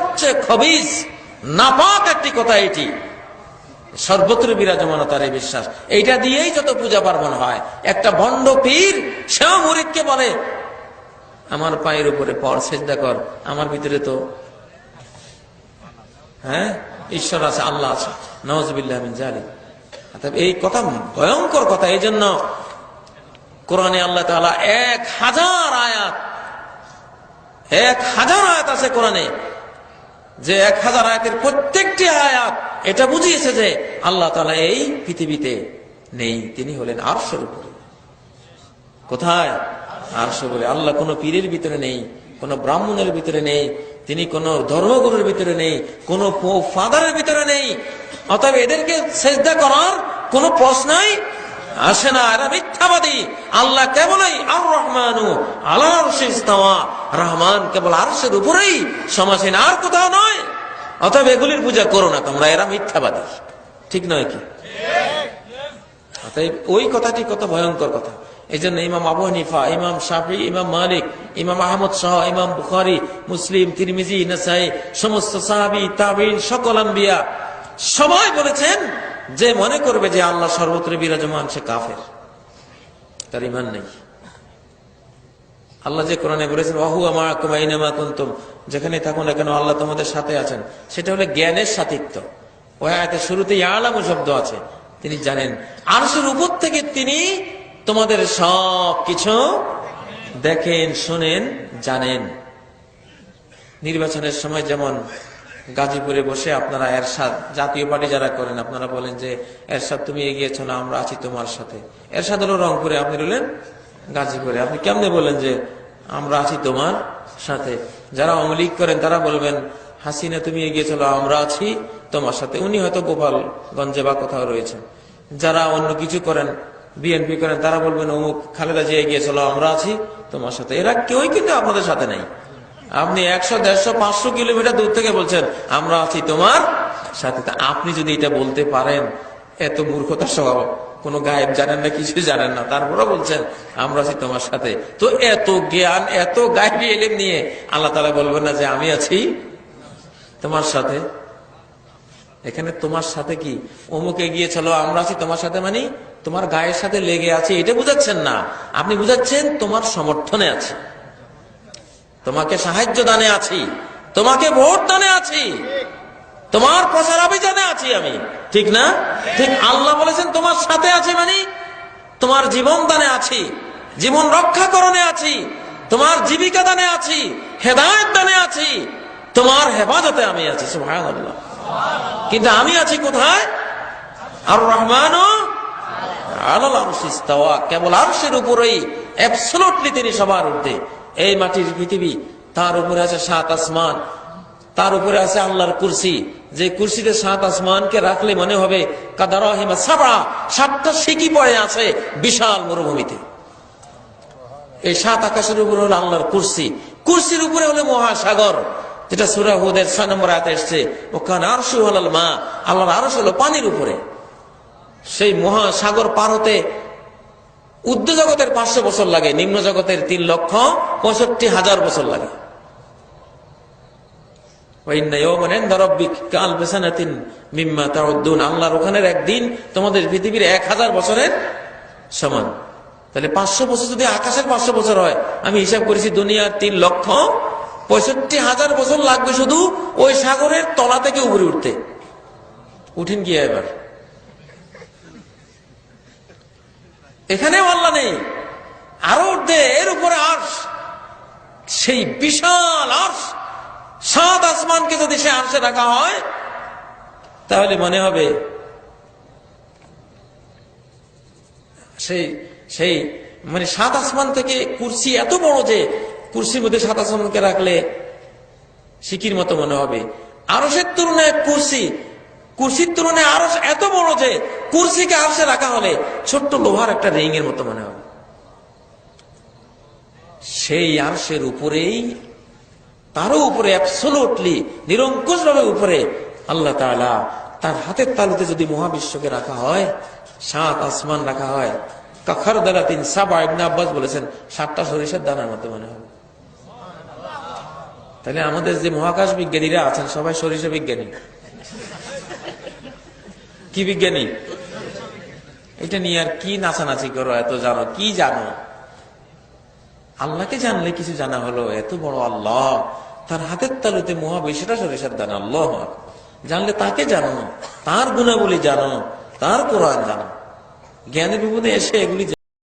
সবচেয়ে খবিজ নাপাক একটি কথা এটি। সর্বত্র বিরাজমান তার এই বিশ্বাস। এইটা দিয়েই যত পূজা পার্বণ হয়, একটা ভণ্ড পীর, সেও মুরিদকে বলে, আমার পায়ের উপরে পড় সেজদা কর, আমার ভিতরে তো হ্যাঁ? ঈশ্বর আছে, আল্লাহ আছে। জালিক অতএব এই কথা ভয়ঙ্কর কথা এই জন্য কোরআনে আল্লাহ এক হাজার আয়াত, এক হাজার আয়াত আছে কোরআনে। যে এক হাজার আয়াতের প্রত্যেকটি আয়াত এটা বুঝিয়েছে যে আল্লাহ তালা এই পৃথিবীতে নেই, তিনি হলেন আরশের উপরে। কোথায়? আরশ বলে আল্লাহ কোনো পীরের ভিতরে নেই, কোনো ব্রাহ্মণের ভিতরে নেই, তিনি কোন ধর্মগুরুর ভিতরে নেই, কোন ফাদারের ভিতরে নেই। অতএব এদেরকে সেজদা করার কোন প্রশ্নই আসে না, এরা মিথ্যাবাদী। আল্লাহ কেবলই আর রহমানু আল্লাহ রহমান কেবল আরশের উপরেই, সমাসীন আর কোথাও নয়। অতএব এগুলির পূজা করো না তোমরা, এরা মিথ্যাবাদী। ঠিক নয় কি? অতএব ওই কথাটি কত ভয়ঙ্কর কথা। এই জন্য ইমাম আবু হানিফা, ইমাম শাফি, ইমাম মালিক, ইমাম আহমদ শাহ ইমাম বুখারি, মুসলিম, তিরমিজি, নাসাই, সমস্ত সাহাবি তাবিন সকল আম্বিয়া সবাই বলেছেন যে মনে করবে যে আল্লাহ সর্বত্র বিরাজমান, সে কাফের। তার ইমান নেই। আল্লাহ যে কোরআনে বলেছেন অহু আমা কুমাইনামা কুন্তুম? যেখানে থাকুন না কেন, আল্লাহ তোমাদের সাথে আছেন। সেটা হলো জ্ঞানের সাথিত্ব ওই আয়তে শুরুতে আলামু শব্দ আছে। তিনি জানেন, আরশের উপর থেকে তিনি তোমাদের সব কিছু দেখেন, শোনেন, জানেন। নির্বাচনের সময় যেমন গাজীপুরে বসে আপনারা এরশাদ, জাতীয় পার্টি যারা করেন, আপনারা বলেন যে, এরশাদ, তুমি এগিয়েছ না আমরা আছি তোমার সাথে। এরশাদ হলো রংপুরে, আপনি রইলেন গাজীপুরে। আপনি কেমনে বলেন যে, আমরা আছি তোমার সাথে? যারা অমলিক করেন, তারা বলবেন, হাসিনা, তুমি এগিয়ে চলো, আমরা আছি তোমার সাথে। উনি হয়তো গোপালগঞ্জে বা কোথাও রয়েছেন। যারা অন্য কিছু করেন, বিএনপি করেন, তারা বলবেন, অমুক খালেদা জিয়া এগিয়ে চলো, আমরা আছি তোমার সাথে। এরা কেউই কিন্তু আপনাদের সাথে নাই। আপনি একশো, দেড়শো, পাঁচশো কিলোমিটার দূর থেকে বলছেন, আমরা আছি তোমার সাথে। আপনি যদি এটা বলতে পারেন, এত মূর্খতার স্বভাব কোন গায়েব জানেন না, কিছু জানেন না তারপরে বলছেন, আমরা আছি তোমার সাথে। তো এত জ্ঞান, এত গায়েবী এলেম নিয়ে আল্লাহ তালা বলবেন না যে আমি আছি তোমার সাথে। এখানে তোমার সাথে কি? অমুকে গিয়ে চলো, আমরা আছি তোমার সাথে মানে তোমার গায়ের সাথে লেগে আছে, এটা বুঝাচ্ছেন না। আপনি বুঝাচ্ছেন তোমার সমর্থনে আছে। তোমাকে সাহায্য দানে আছি। তোমাকে ভোট দানে আছি। তোমার প্রচার অভিযানে আছি আমি। ঠিক না? ঠিক আল্লাহ বলেছেন, তোমার সাথে আছি মানে তোমার জীবন দানে আছি। জীবন রক্ষা করণে আছি। তোমার জীবিকা দানে আছি। হেদায়ত দানে আছি। তোমার হেফাজতে আমি আছি। সুবহানাল্লাহ। কিন্তু আমি আছি কোথায়? আর রহমান কেবল আরশের উপরেই অ্যাবসলুটলি তিনি সবার ঊর্ধ্বে। এই মাটির পৃথিবী, তার উপরে আছে সাত আসমান। তার উপরে আছে আল্লাহর কুরসি। যে কুরসিতে সাত আসমানকে রাখলে মনে হবে কাদারহিমা সাবড়া সাতটা সিকি পড়ে আছে বিশাল মরুভূমিতে। এই সাত আকাশের উপরে হলো আল্লাহর কুরসি। কুরসির উপরে হলো মহাসাগর, যেটা সুরা হুদের ছয় নম্বর আয়াতে এসছে, ওখানে আরশু হলাল মা আল্লাহর আরশ হলো পানির উপরে। সেই মহাসাগর পার হতে উদ্ধ জগতের পাঁচশো বছর লাগে নিম্ন জগতের তিন লক্ষ পঁয়ষট্টি হাজার বছর লাগে। ওখানের একদিন তোমাদের পৃথিবীর এক হাজার বছরের সমান। তাহলে পাঁচশো বছর যদি আকাশের পাঁচশো বছর হয়, আমি হিসাব করেছি দুনিয়ার তিন লক্ষ পঁয়ষট্টি হাজার বছর লাগবে শুধু ওই সাগরের তলা থেকে উপরে উঠতে। উঠিন গিয়ে এবার? এখানেও আল্লাহ নেই। আরও উঠতে এর উপরে আর্শ। সেই বিশাল আর্শ। সাত আসমানকে যদি সে আর্শে রাখা হয়, তাহলে মনে হবে সেই সেই মানে সাত আসমান থেকে কুর্সি এত বড় যে কুর্সির মধ্যে সাত আসমানকে রাখলে সিকির মতো মনে হবে। আরসের তুলনায় কুর্সি, কুর্সির তুলনায় আরও এত বড় যে কুর্সিকে আরসে রাখা হলে ছোট্ট লোহার একটা রিং এর মতো মনে হবে। সেই আরশের উপরেই, তারও উপরে অ্যাবসোলুটলি নিরঙ্কুশ ভাবে উপরে আল্লাহ তাআলা তার হাতের তালুতে যদি মহাবিশ্বকে রাখা হয়, সাত আসমান রাখা হয়, কাখার দ্বারা তিন সাবা ইবনে আব্বাস বলেছেন, সাতটা সরিষার দানার মতো মনে হবে। তাহলে আমাদের যে মহাকাশ বিজ্ঞানীরা আছেন, সবাই সরিষা বিজ্ঞানী। কি বিজ্ঞানী? এটা নিয়ে আর কি নাচানাচি করো এত জানো, কি জানো? আল্লাহকে জানলে কিছু জানা হলো, এত বড় আল্লাহ। তার হাতের তালুতে মহাবিশ্বটা সরিষার দান, আল্লাহ জানলে তাকে জানো, তার গুণাবলী জানো, তার কোরআন জানো। জ্ঞানের বিপদে এসে এগুলি